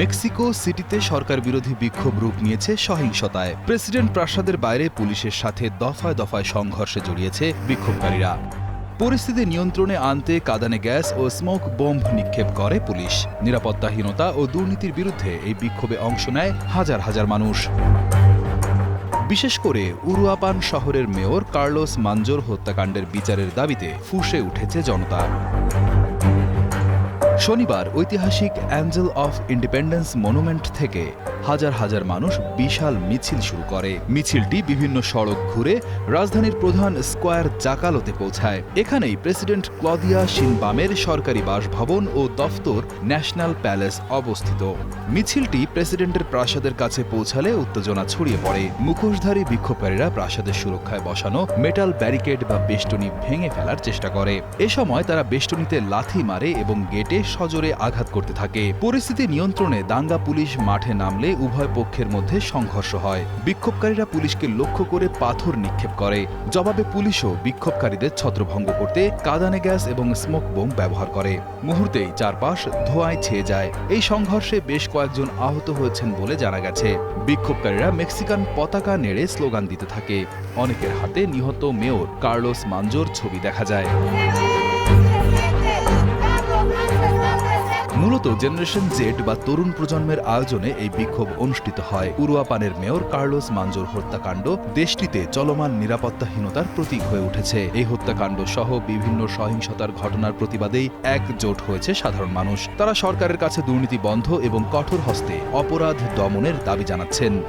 Mexico সিটিতে সরকার বিরোধী বিক্ষোভ রূপ নিয়েছে সহিংসতায়। প্রেসিডেন্ট প্রাসাদের বাইরে পুলিশের সাথে দফায় দফায় সংঘর্ষে জড়িয়েছে বিক্ষোভকারীরা। পরিস্থিতি নিয়ন্ত্রণে আনতে কাদানে গ্যাস ও স্মোক বোম্ব নিক্ষেপ করে পুলিশ। নিরাপত্তাহীনতা ও দুর্নীতির বিরুদ্ধে এই বিক্ষোভে অংশ নেয় হাজার হাজার মানুষ। বিশেষ করে উরুয়াপান শহরের মেয়র কার্লোস মানজোর হত্যাকাণ্ডের বিচারের দাবিতে ফুঁসে উঠেছে জনতা। শনিবার ঐতিহাসিক অ্যাঞ্জেল অফ ইন্ডিপেন্ডেন্স মনুমেন্ট থেকে হাজার হাজার মানুষ বিশাল মিছিল শুরু করে। মিছিলটি বিভিন্ন সড়ক ঘুরে রাজধানীর প্রধান স্কোয়ার জাকালোতে পৌঁছায়। এখানেই প্রেসিডেন্ট ক্লদিয়া শিনবামের সরকারি বাসভবন ও দফতর ন্যাশনাল প্যালেস অবস্থিত। মিছিলটি প্রেসিডেন্টের প্রাসাদের কাছে পৌঁছালে উত্তেজনা ছড়িয়ে পড়ে। মুখোশধারী বিক্ষোভকারীরা প্রাসাদের সুরক্ষায় বসানো মেটাল ব্যারিকেড বা বেষ্টনী ভেঙে ফেলার চেষ্টা করে। এ সময় তারা বেষ্টনীতে লাথি মারে এবং গেটে সজোরে আঘাত করতে থাকে। পরিস্থিতি নিয়ন্ত্রণে দাঙ্গা পুলিশ মাঠে নামলে উভয় পক্ষের মধ্যে সংঘর্ষ হয়। বিক্ষোভকারীরা পুলিশকে লক্ষ্য করে পাথর নিক্ষেপ করে। জবাবে পুলিশও বিক্ষোভকারীদের ছত্রভঙ্গ করতে কাদানে গ্যাস এবং স্মোক বোম ব্যবহার করে। মুহূর্তেই চারপাশ ধোঁয়ায় ছেয়ে যায়। এই সংঘর্ষে বেশ কয়েকজন আহত হয়েছেন বলে জানা গেছে। বিক্ষোভকারীরা মেক্সিকান পতাকা নেড়ে স্লোগান দিতে থাকে। অনেকের হাতে নিহত মেয়র কার্লোস মানজোর ছবি দেখা যায়। মূলত জেনারেশন জেড বা তরুণ প্রজন্মের আয়োজনে এই বিক্ষোভ অনুষ্ঠিত হয়। উরুয়াপানের মেয়র কার্লোস মাঞ্জোর হত্যাকাণ্ড দেশটিতে চলমান নিরাপত্তাহীনতার প্রতীক হয়ে উঠেছে। এই হত্যাকাণ্ড সহ বিভিন্ন সহিংসতার ঘটনার প্রতিবাদেই একজোট হয়েছে সাধারণ মানুষ। তারা সরকারের কাছে দুর্নীতি বন্ধ এবং কঠোর হস্তে অপরাধ দমনের দাবি জানাচ্ছেন।